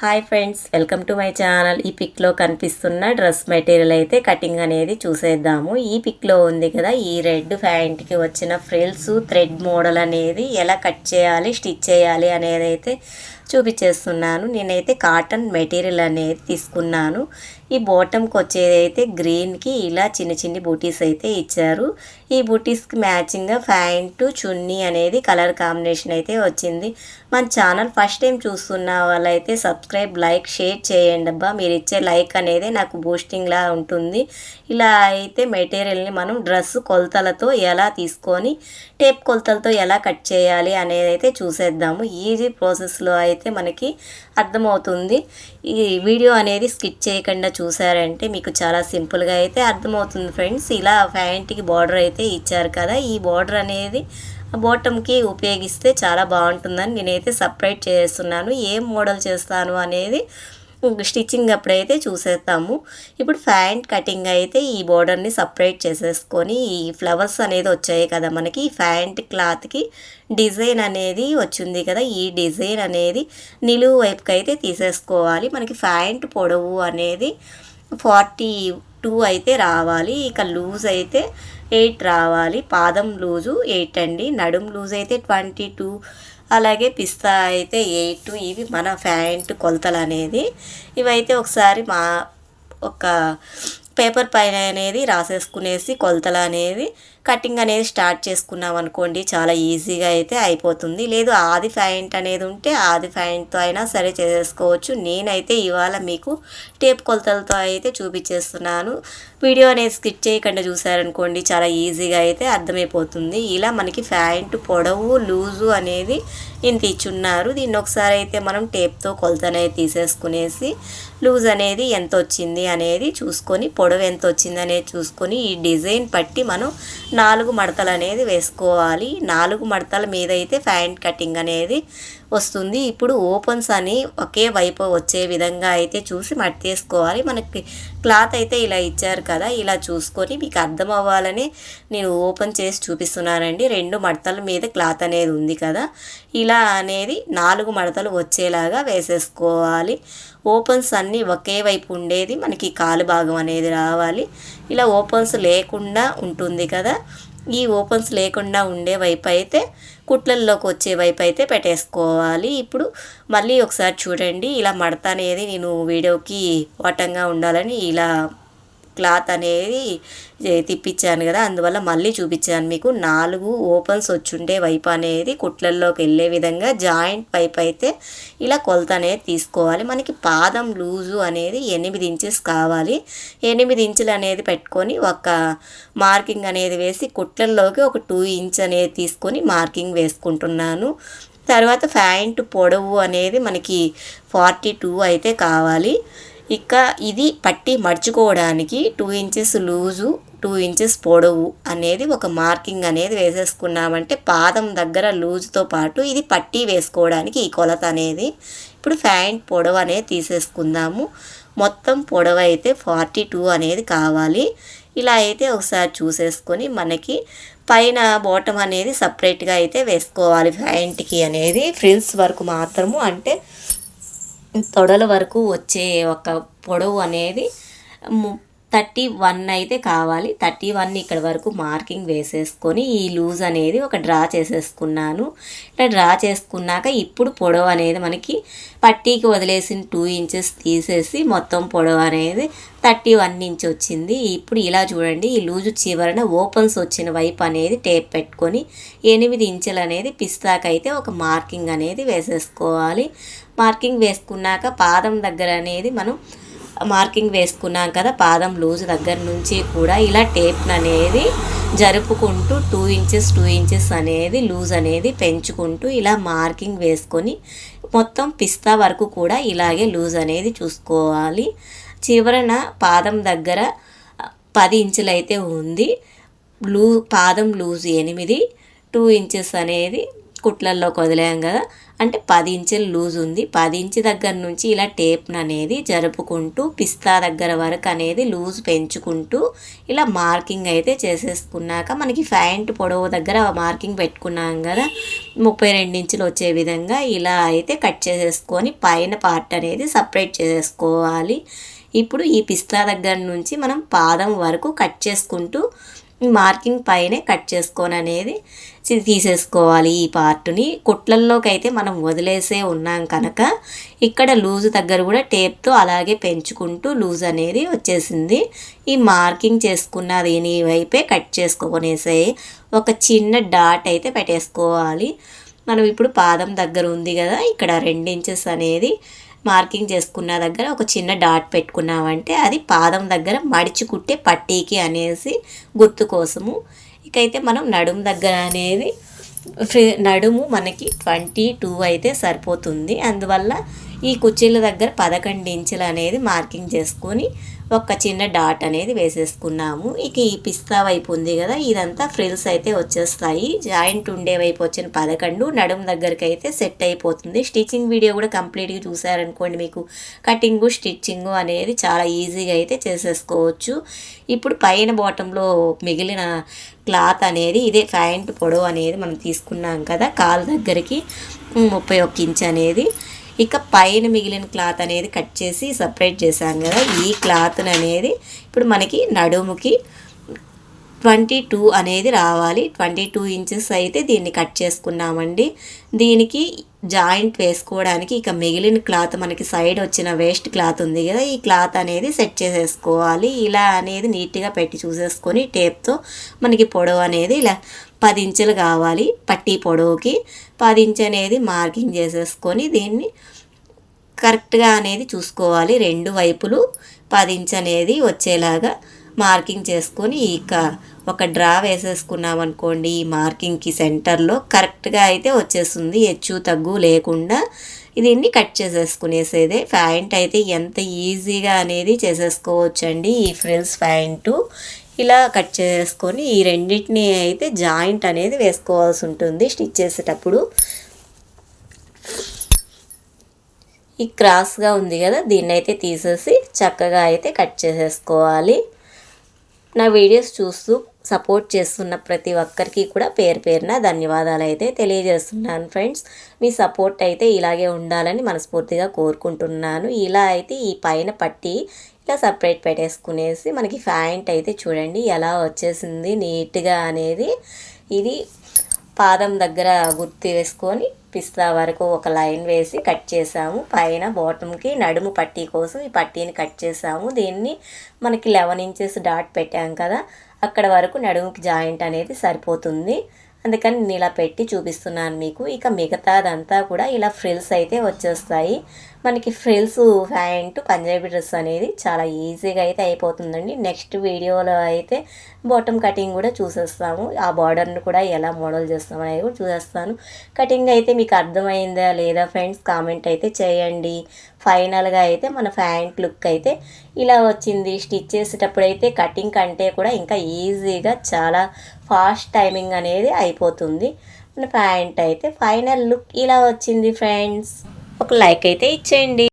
Hi friends welcome to my channel. ఈ పిక్లో కనిపిస్తున్న డ్రెస్ మెటీరియల్ అయితే కటింగ్ అనేది చూసేద్దాము. ఈ పిక్లో ఉంది కదా ఈ రెడ్ ప్యాంట్కి వచ్చిన ఫ్రిల్స్ థ్రెడ్ మోడల్ అనేది ఎలా కట్ చేయాలి స్టిచ్ చేయాలి అనేది అయితే చూపించేస్తున్నాను. నేనైతే కాటన్ మెటీరియల్ అనేది తీసుకున్నాను. ఈ బాటమ్కి వచ్చేది అయితే గ్రీన్కి ఇలా చిన్న చిన్ని బూటీస్ అయితే ఇచ్చారు. ఈ బూటీస్కి మ్యాచింగ్గా ప్యాంటు చున్నీ అనేది కలర్ కాంబినేషన్ అయితే వచ్చింది. మన ఛానల్ ఫస్ట్ టైం చూస్తున్న వాళ్ళైతే సబ్స్క్రైబ్ లైక్ షేర్ చేయండి అబ్బా. మీరు ఇచ్చే లైక్ అనేది నాకు బూస్టింగ్లా ఉంటుంది. ఇలా అయితే మెటీరియల్ని మనం డ్రెస్ కొలతలతో ఎలా తీసుకొని టేప్ కొలతలతో ఎలా కట్ చేయాలి అనేది అయితే చూసేద్దాము. ఈజీ ప్రాసెస్లో అయితే మనకి అర్థమవుతుంది. ఈ వీడియో అనేది స్కిప్ చేయకుండా చూసారంటే మీకు చాలా సింపుల్గా అయితే అర్థమవుతుంది ఫ్రెండ్స్ ఇలా ప్యాంట్కి బార్డర్ అయితే ఇచ్చారు కదా. ఈ బార్డర్ అనేది బాటమ్కి ఉపయోగిస్తే చాలా బాగుంటుందని నేనైతే సపరేట్ చేస్తున్నాను. ఏం మోడల్ చేస్తాను అనేది స్టిచ్చింగ్ అప్పుడైతే చూసేస్తాము. ఇప్పుడు ఫ్యాంట్ కటింగ్ అయితే ఈ బోర్డర్ని సపరేట్ చేసేసుకొని ఈ ఫ్లవర్స్ అనేది వచ్చాయి కదా మనకి. ఈ క్లాత్కి డిజైన్ అనేది వచ్చింది కదా ఈ డిజైన్ అనేది నిలువు వైపుకి అయితే తీసేసుకోవాలి. మనకి ఫ్యాంట్ పొడవు అనేది ఫార్టీ టూ అయితే రావాలి ఇక లూజ్ అయితే ఎయిట్ రావాలి పాదం లూజు ఎయిట్ అండి నడుం లూజ్ అయితే ట్వంటీ టూ అలాగే పిస్తా అయితే ఎయిట్ ఇవి మన ప్యాంట్ కొలతలు అనేది. ఇవైతే ఒకసారి మా ఒక పేపర్ పైన అనేది రాసేసుకునేసి కొలతలు అనేది కటింగ్ అనేది స్టార్ట్ చేసుకున్నాం అనుకోండి చాలా ఈజీగా అయితే అయిపోతుంది. లేదు ఆది ఫ్యాంట్ అనేది ఉంటే ఆది ఫ్యాంట్తో అయినా సరే చేసేసుకోవచ్చు నేనైతే ఇవాళ మీకు టేప్ కొలతలతో అయితే చూపించేస్తున్నాను. వీడియో అనేది స్కిప్ చేయకుండా చూసారనుకోండి చాలా ఈజీగా అయితే అర్థమైపోతుంది. ఇలా మనకి ఫ్యాంట్ పొడవు లూజు అనేది ఇంత ఇచ్చున్నారు దీన్ని ఒకసారి అయితే మనం టేప్తో కొలతనే తీసేసుకునేసి లూజ్ అనేది ఎంత వచ్చింది అనేది చూసుకొని పొడవు ఎంత వచ్చింది అనేది చూసుకొని ఈ డిజైన్ పట్టి మనం నాలుగు మడతలు అనేది వేసుకోవాలి. నాలుగు మడతల మీద అయితే ప్యాంట్ కటింగ్ అనేది వస్తుంది. ఇప్పుడు ఓపెన్స్ అని ఒకే వైపు వచ్చే విధంగా అయితే చూసి మట్టేసుకోవాలి మనకి క్లాత్ అయితే ఇలా ఇచ్చారు కదా ఇలా చూసుకొని మీకు అర్థం అవ్వాలని నేను ఓపెన్ చేసి చూపిస్తున్నానండి. రెండు మడతల మీద క్లాత్ అనేది ఉంది కదా ఇలా అనేది నాలుగు మడతలు వచ్చేలాగా వేసేసుకోవాలి. ఓపెన్స్ అన్నీ ఒకే వైపు ఉండేది మనకి కాలు భాగం అనేది రావాలి. ఇలా ఓపెన్స్ లేకుండా ఉంటుంది కదా ఈ ఓపెన్స్ లేకుండా ఉండే వైపు అయితే కుట్లల్లోకి వచ్చే వైపు అయితే పెట్టేసుకోవాలి. ఇప్పుడు మళ్ళీ ఒకసారి చూడండి ఇలా మడత అనేది నేను వీడియోకి వటంగా ఉండాలని ఇలా క్లాత్ అనేది తిప్పించాను కదా అందువల్ల మళ్ళీ చూపించాను మీకు. నాలుగు ఓపెన్స్ వచ్చుండే వైపు అనేది కుట్లల్లోకి వెళ్ళే విధంగా జాయింట్ వైపు అయితే ఇలా కొలత అనేది తీసుకోవాలి. మనకి పాదం లూజు అనేది ఎనిమిది ఇంచెస్ కావాలి. ఎనిమిది ఇంచులు అనేది పెట్టుకొని ఒక మార్కింగ్ అనేది వేసి కుట్లల్లోకి ఒక టూ ఇంచ్ అనేది తీసుకొని మార్కింగ్ వేసుకుంటున్నాను. తర్వాత ప్యాంటు పొడవు అనేది మనకి ఫార్టీ టూ అయితే కావాలి. ఇక ఇది పట్టి మడుచుకోవడానికి two inches loose two inches పొడవు అనేది ఒక మార్కింగ్ అనేది వేసేసుకున్నామంటే పాదం దగ్గర లూజ్తో పాటు ఇది పట్టి వేసుకోవడానికి ఈ కొలత అనేది. ఇప్పుడు ఫ్యాంట్ పొడవు అనేది తీసేసుకుందాము. మొత్తం పొడవు అయితే ఫార్టీ టూ అనేది కావాలి. ఇలా అయితే ఒకసారి చూసేసుకొని మనకి పైన బాటమ్ అనేది సపరేట్గా అయితే వేసుకోవాలి ప్యాంట్కి అనేది. ఫ్రిల్స్ వరకు మాత్రము అంటే తొడల వరకు వచ్చే ఒక పొడవు అనేది థర్టీ వన్ అయితే కావాలి. థర్టీ వన్ ఇక్కడ వరకు మార్కింగ్ వేసేసుకొని ఈ లూజ్ అనేది ఒక డ్రా చేసేసుకున్నాను. ఇట్లా డ్రా చేసుకున్నాక ఇప్పుడు పొడవు అనేది మనకి పట్టీకి వదిలేసిన టూ ఇంచెస్ తీసేసి మొత్తం పొడవు అనేది థర్టీ వన్ ఇంచ్ వచ్చింది. ఇప్పుడు ఇలా చూడండి ఈ లూజు చివరన ఓపెన్స్ వచ్చిన వైపు అనేది టేప్ పెట్టుకొని ఎనిమిది ఇంచులు అనేది పిస్తాకైతే ఒక మార్కింగ్ అనేది వేసేసుకోవాలి. మార్కింగ్ వేసుకున్నాక పాదం దగ్గర అనేది మనం మార్కింగ్ వేసుకున్నాం కదా పాదం లూజ్ దగ్గర నుంచి కూడా ఇలా టేప్ని అనేది జరుపుకుంటూ టూ ఇంచెస్ టూ ఇంచెస్ అనేది లూజ్ అనేది పెంచుకుంటూ ఇలా మార్కింగ్ వేసుకొని మొత్తం పిస్తా వరకు కూడా ఇలాగే లూజ్ అనేది చూసుకోవాలి. చివరన పాదం దగ్గర పది ఇంచులు అయితే ఉంది. లూ పాదం లూజ్ ఎనిమిది టూ ఇంచెస్ అనేది కుట్లల్లోకి వదిలేం కదా అంటే పది ఇంచులు లూజ్ ఉంది. పది ఇంచు దగ్గర నుంచి ఇలా టేప్ను అనేది జరుపుకుంటూ పిస్తా దగ్గర వరకు అనేది లూజ్ పెంచుకుంటూ ఇలా మార్కింగ్ అయితే చేసేసుకున్నాక మనకి ఫ్యాంట్ పొడవు దగ్గర మార్కింగ్ పెట్టుకున్నాం కదా ముప్పై రెండు ఇంచులు వచ్చే విధంగా ఇలా అయితే కట్ చేసేసుకొని పైన పార్ట్ అనేది సపరేట్ చేసేసుకోవాలి. ఇప్పుడు ఈ పిస్తా దగ్గర నుంచి మనం పాదం వరకు కట్ చేసుకుంటూ మార్కింగ్ పైనే కట్ చేసుకొని అనేది తీసేసుకోవాలి ఈ పార్ట్ని. కుట్లల్లోకి అయితే మనం వదిలేసే ఉన్నాం కనుక ఇక్కడ లూజ్ దగ్గర కూడా టేప్తో అలాగే పెంచుకుంటూ లూజ్ అనేది వచ్చేసింది. ఈ మార్కింగ్ చేసుకున్న దీని వైపే కట్ చేసుకోనేసే ఒక చిన్న డాట్ అయితే పెట్టేసుకోవాలి. మనం ఇప్పుడు పాదం దగ్గర ఉంది కదా ఇక్కడ రెండు ఇంచెస్ అనేది మార్కింగ్ చేసుకున్న దగ్గర ఒక చిన్న డాట్ పెట్టుకున్నామంటే అది పాదం దగ్గర మడిచి కుట్టే పట్టీకి అనేసి గుర్తు కోసము. ఇకైతే మనం నడుము దగ్గర అనేది ఫ్రీ- నడుము మనకి ట్వంటీ టూ అయితే సరిపోతుంది. అందువల్ల ఈ కుర్చీల దగ్గర పదకొండు ఇంచులు అనేది మార్కింగ్ చేసుకొని ఒక చిన్న డాట్ అనేది వేసేసుకున్నాము. ఇక ఈ పిస్తా వైపు ఉంది కదా ఇదంతా ఫ్రిల్స్ అయితే వచ్చేస్తాయి. జాయింట్ ఉండే వైపు వచ్చిన పదకొండు నడుము దగ్గరికి అయితే సెట్ అయిపోతుంది. స్టిచ్చింగ్ వీడియో కూడా కంప్లీట్గా చూసారనుకోండి మీకు. కటింగు స్టిచ్చింగు అనేది చాలా ఈజీగా అయితే చేసేసుకోవచ్చు. ఇప్పుడు పైన బాటంలో మిగిలిన క్లాత్ అనేది ఇదే ప్యాంట్ పొడవు అనేది మనం తీసుకున్నాం కదా కాలు దగ్గరికి ముప్పై ఒక్క ఇంచ్ అనేది. ఇక పైన మిగిలిన క్లాత్ అనేది కట్ చేసి సపరేట్ చేశాం కదా. ఈ క్లాత్ని అనేది ఇప్పుడు మనకి నడుముకి ట్వంటీ టూ అనేది రావాలి. ట్వంటీ టూ ఇంచెస్ అయితే దీన్ని కట్ చేసుకున్నామండి. దీనికి జాయింట్ వేసుకోవడానికి ఇక మిగిలిన క్లాత్ మనకి సైడ్ వచ్చిన వేస్ట్ క్లాత్ ఉంది కదా. ఈ క్లాత్ అనేది సెట్ చేసేసుకోవాలి. ఇలా అనేది నీట్గా పెట్టి చూసేసుకొని టేప్తో మనకి పొడవు అనేది ఇలా పది ఇంచులు కావాలి పట్టీ పొడవుకి. పది ఇంచు అనేది మార్కింగ్ చేసేసుకొని దీన్ని కరెక్ట్గా అనేది చూసుకోవాలి. రెండు వైపులు పది ఇంచు అనేది వచ్చేలాగా మార్కింగ్ చేసుకొని ఇక ఒక డ్రా వేసేసుకున్నాం అనుకోండి ఈ మార్కింగ్కి సెంటర్లో కరెక్ట్గా అయితే వచ్చేస్తుంది. హెచ్చు తగ్గు లేకుండా దీన్ని కట్ చేసేసుకునేసేదే. ప్యాంట్ అయితే ఎంత ఈజీగా అనేది చేసేసుకోవచ్చండి ఈ ఫ్రిల్స్ ప్యాంటు. ఇలా కట్ చేసుకొని ఈ రెండింటిని అయితే జాయింట్ అనేది వేసుకోవాల్సి ఉంటుంది స్టిచ్ చేసేటప్పుడు. ఈ క్రాస్గా ఉంది కదా దీన్ని అయితే తీసేసి చక్కగా అయితే కట్ చేసేసుకోవాలి. నా వీడియోస్ చూస్తూ సపోర్ట్ చేస్తున్న ప్రతి ఒక్కరికి కూడా పేరు పేరున ధన్యవాదాలు అయితే తెలియజేస్తున్నాను ఫ్రెండ్స్. మీ సపోర్ట్ అయితే ఇలాగే ఉండాలని మనస్ఫూర్తిగా కోరుకుంటున్నాను. ఇలా అయితే ఈ పైన పట్టి ఇలా సపరేట్ పెట్టేసుకునేసి మనకి ప్యాంట్ అయితే చూడండి ఎలా వచ్చేసింది నీట్గా అనేది. ఇది పాదం దగ్గర గుర్తు వేసుకొని పిస్తా వరకు ఒక లైన్ వేసి కట్ చేసాము. పైన బాటమ్కి నడుము పట్టీ కోసం ఈ పట్టీని కట్ చేసాము. దీన్ని మనకి లెవెన్ ఇంచెస్ డాట్ పెట్టాం కదా. అక్కడ వరకు నడుముకి జాయింట్ అనేది సరిపోతుంది. అందుకని నేను ఇలా పెట్టి చూపిస్తున్నాను మీకు. ఇక మిగతాదంతా కూడా ఇలా ఫ్రిల్స్ అయితే వచ్చేస్తాయి. మనకి ఫ్రిల్స్ ప్యాంటు పంజాబీ డ్రెస్ అనేది చాలా ఈజీగా అయితే అయిపోతుందండి. నెక్స్ట్ వీడియోలో అయితే బాటమ్ కటింగ్ కూడా చూసేస్తాము. ఆ బార్డర్ను కూడా ఎలా మోడల్ చేస్తాం అనేది కూడా చూసేస్తాను. కటింగ్ అయితే మీకు అర్థమైందా లేదా ఫ్రెండ్స్ కామెంట్ అయితే చేయండి. ఫైనల్గా అయితే మన ప్యాంట్ లుక్ అయితే ఇలా వచ్చింది. స్టిచ్ చేసేటప్పుడు అయితే కటింగ్ కంటే కూడా ఇంకా ఈజీగా చాలా ఫాస్ట్ టైమింగ్ అనేది అయిపోతుంది. మన ప్యాంట్ అయితే ఫైనల్ లుక్ ఇలా వచ్చింది ఫ్రెండ్స్. ఒక లైక్ అయితే ఇచ్చేయండి.